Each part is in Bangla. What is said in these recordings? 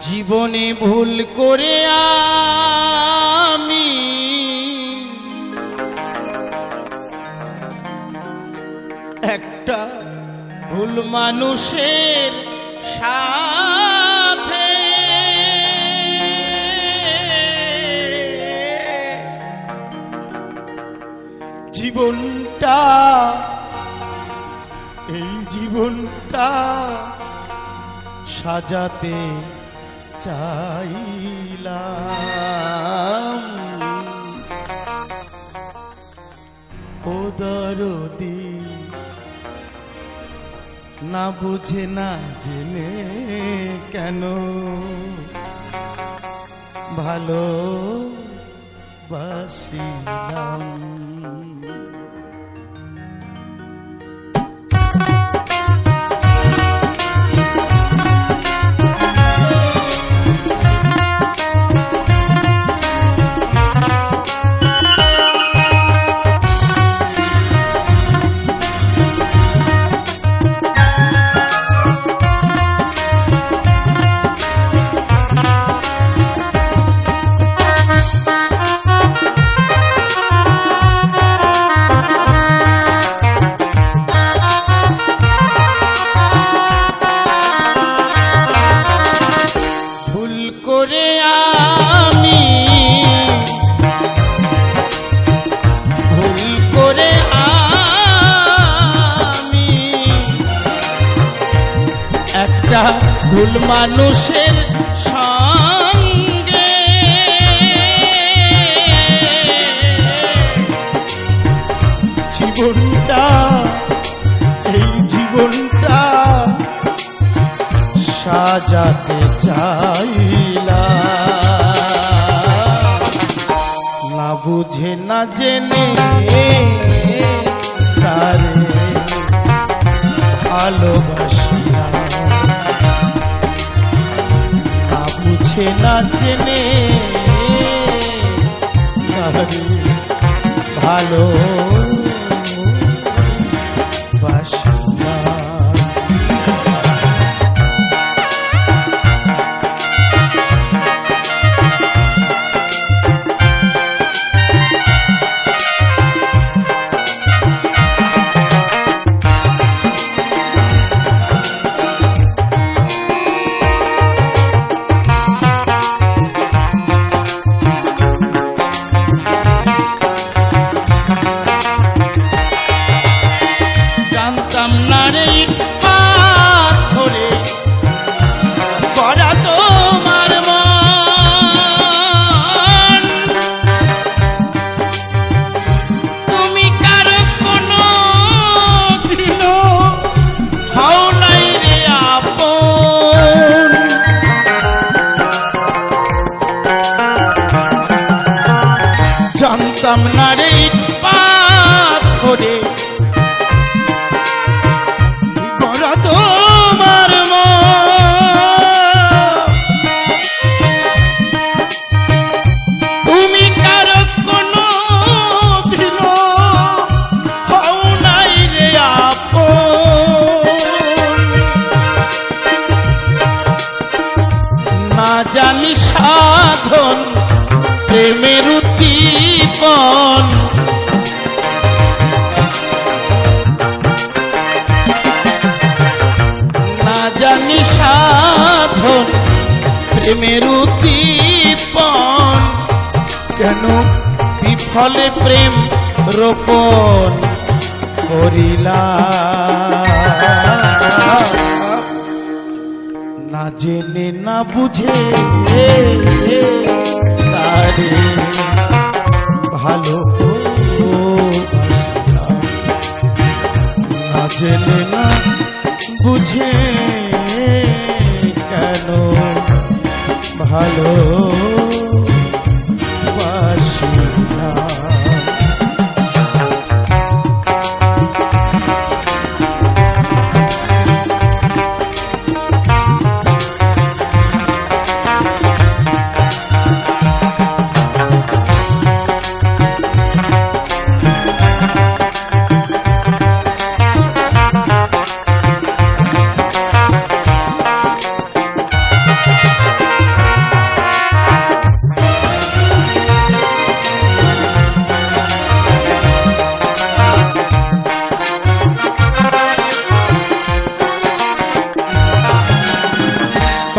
জীবনে ভুল করে আমি একটা ভুল মানুষের সাথে জীবনটা এই জীবনটা সাজাতে চাইলাম। ও দরদি না বুঝে না জেনে কেন? ভালো বাসিলাম ভুল মানুষের সঙ্গে। জীবনটা এই জীবনটা সাজাতে চাইলা। না বুঝে না জেনে তার ভালোবাসিলা বুঝে না তারে ভালো সাধন প্রেমের উদ্দীপন। কেন? বিফলে প্রেম রোপণ করিলা। না জেনে না বুঝে তারে ভালো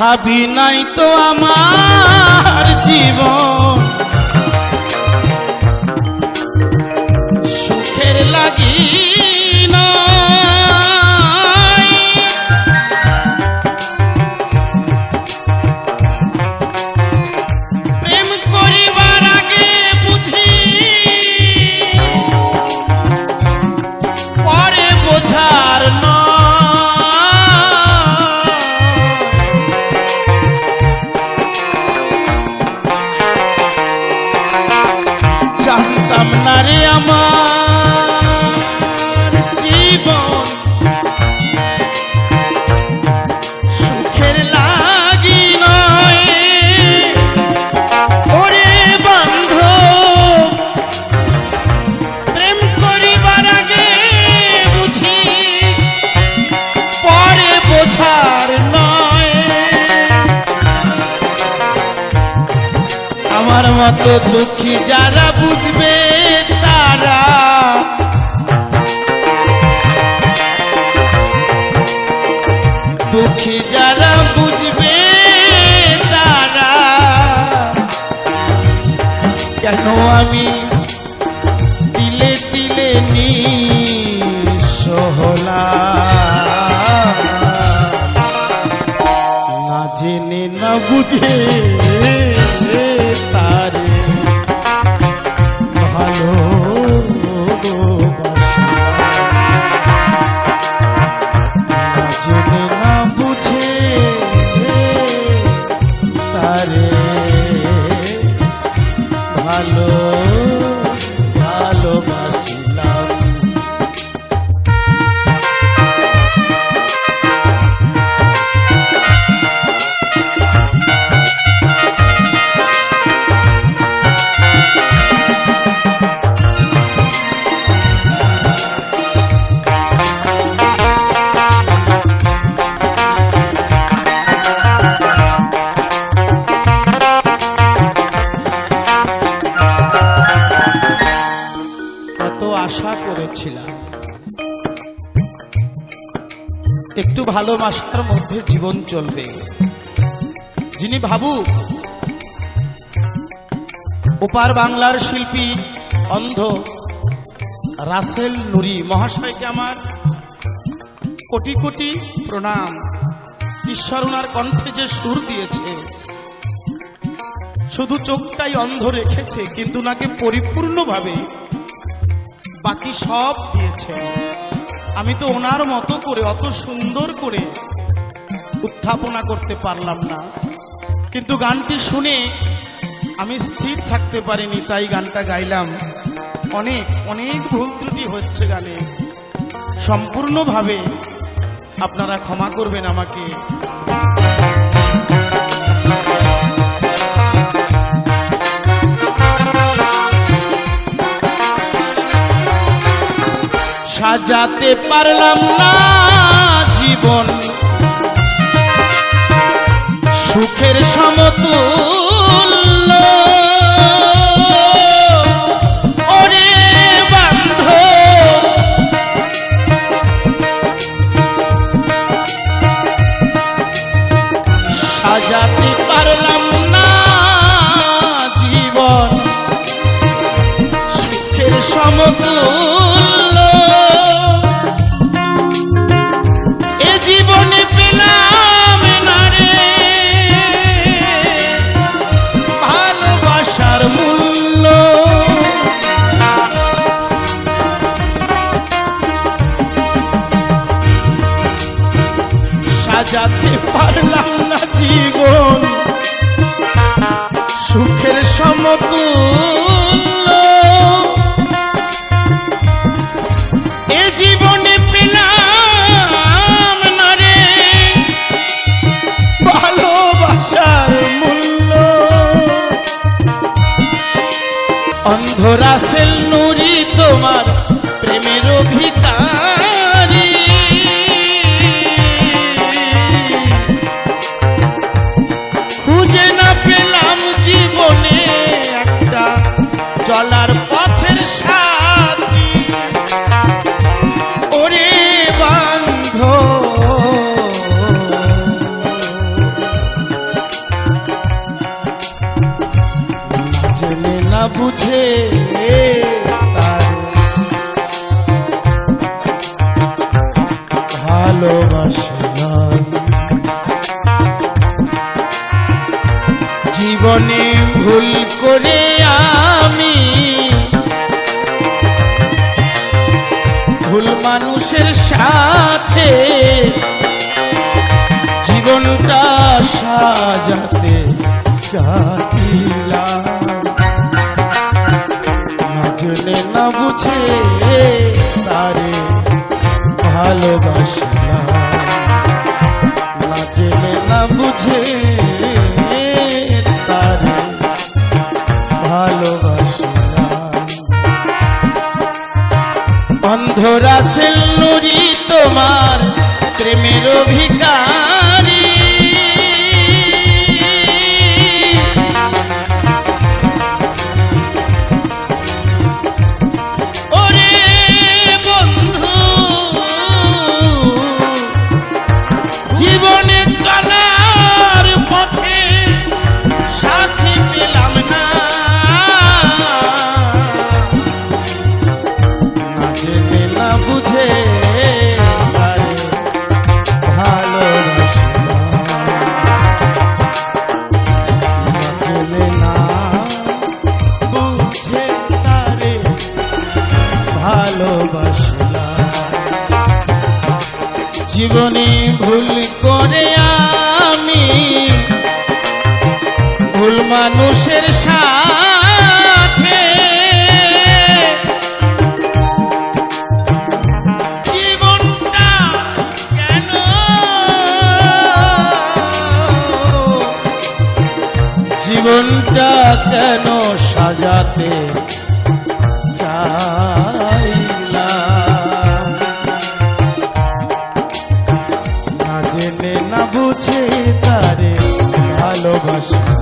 ভাবি নাই তো আমার জীবন। আমি তিলে তিলে নিঃসহলা না জেনে না বুঝে আশা করেছিলাম। একটু ভালোবাসার মধ্যে জীবন চলবে। যিনি ভাবু ওপার বাংলার শিল্পী অন্ধ রাসেল নুরি। মহাশয়কে আমার কোটি কোটি প্রণাম। ঈশ্বর ওনার কণ্ঠে যে সুর দিয়েছে, শুধু চোখটাই অন্ধ রেখেছে, কিন্তু নাকে পরিপূর্ণভাবে বাকি সব দিয়েছে। আমি তো ওনার মতো করে, অত সুন্দর করে উত্থাপনা করতে পারলাম না। কিন্তু গানটি শুনে আমি স্থির থাকতে পারিনি, তাই গানটা গাইলাম। অনেক অনেক ভুল ত্রুটি হচ্ছে গানে। সম্পূর্ণভাবে আপনারা ক্ষমা করবেন আমাকে। সাজাতে পারলাম না জীবন। সুখের সমতুল্য চাইলাম না জেনে না বুঝে তারে ভালোবাসলাম না না বুঝে তারে অন্ধরা তোমার প্রেমের অভিকারী মানুষের সাথে। জীবনটা কেন? জীবনটা কেন সাজাতে জেনে না বুঝে তারে ভালোবাসলাম